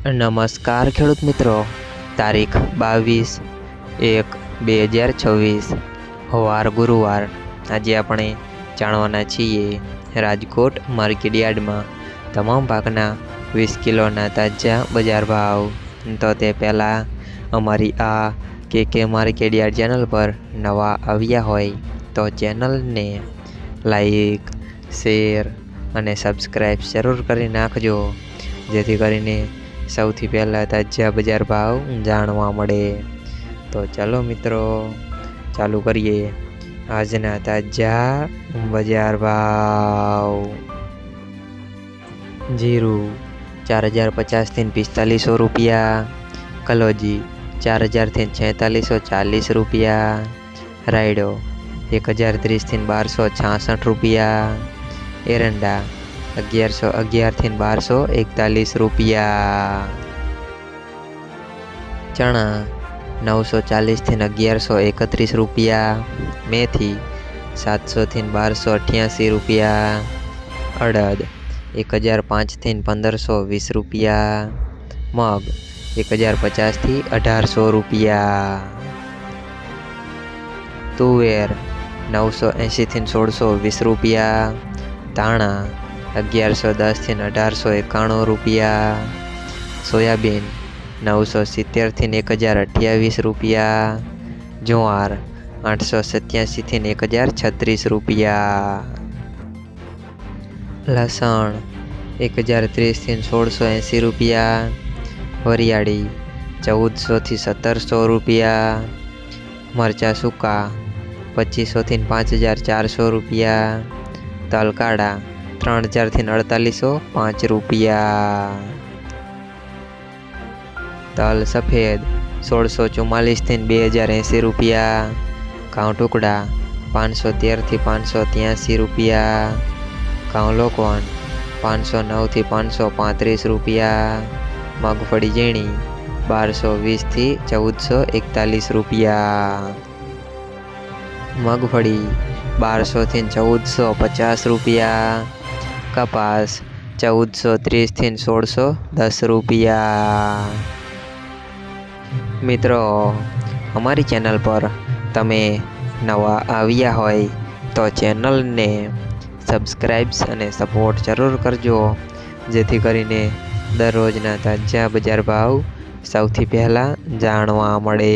નમસ્કાર ખેડૂત મિત્રો. તારીખ બાવીસ એક બે હજાર છવ્વીસ. વાર ગુરુવાર. આજે આપણે જાણવાના છીએ રાજકોટ માર્કેટયાર્ડમાં તમામ પાકના વીસ કિલોના તાજા બજાર ભાવ. તો તે પહેલાં અમારી આ કે કે માર્કેટયાર્ડ ચેનલ પર નવા આવ્યા હોય તો ચેનલને લાઈક, શેર અને સબસ્ક્રાઈબ જરૂર કરી નાખજો. જેથી કરીને સૌથી પહેલાં તાજા બજાર ભાવ જાણવા મળે. તો ચાલો મિત્રો, ચાલુ કરીએ. આજના તાજા બજાર ભાવ. જીરું, ચાર હજાર પચાસથી પિસ્તાલીસો રૂપિયા. કલોજી, ચાર હજારથી છેતાલીસો ચાલીસ રૂપિયા. રાયડો, એક હજાર ત્રીસથી બારસો છાસઠ રૂપિયા. એરંડા અગિયારસો અગિયારથી બારસો એકતાલીસ રૂપિયા ચણા નવસો ચાલીસથી અગિયારસો એકત્રીસ રૂપિયા મેથી સાતસોથી બારસો અઠ્યાસી રૂપિયા અડદ એક હજાર પાંચથી પંદરસો વીસ રૂપિયા મગ એક હજાર પચાસથી અઢારસો રૂપિયા તુવેર નવસો એંશીથી સોળસો વીસ રૂપિયા ધાણા અગિયારસો દસથી અઢારસો એકાણું રૂપિયા. સોયાબીન નવસો સિત્તેરથી એક હજાર અઠ્યાવીસ રૂપિયા. જુવાર આઠસો સત્યાસીથી એક હજાર છત્રીસ રૂપિયા. લસણ એક હજાર ત્રીસથી સોળસો એંસી રૂપિયા. વરિયાળી ચૌદસોથી સત્તરસો રૂપિયા. મરચાં સૂકા પચીસોથી પાંચ હજાર ચારસો રૂપિયા. તલ કાળા ત્રણ હજારથી અડતાલીસો પાંચ રૂપિયા. તલ સફેદ સોળસો ચુમ્માલીસથી બે હજાર એંસી રૂપિયા. ઘઉં ટુકડા પાંચસો તેરથી પાંચસો ત્યાંસી રૂપિયા. ઘઉં લોકવન પાંચસો નવથી પાંચસો પાંત્રીસ રૂપિયા. મગફળી ઝીણી બારસો વીસથી ચૌદસો એકતાલીસ રૂપિયા. મગફળી બારસોથી ચૌદસો પચાસ રૂપિયા. કપાસ ચૌદસો ત્રીસથી સોળસો દસ રૂપિયા. મિત્રો, અમારી ચેનલ પર તમે નવા આવ્યા હોય તો ચેનલને સબસ્ક્રાઈબ્સ અને સપોર્ટ જરૂર કરજો, જેથી કરીને દરરોજના તાજા બજાર ભાવ સૌથી પહેલાં જાણવા મળે.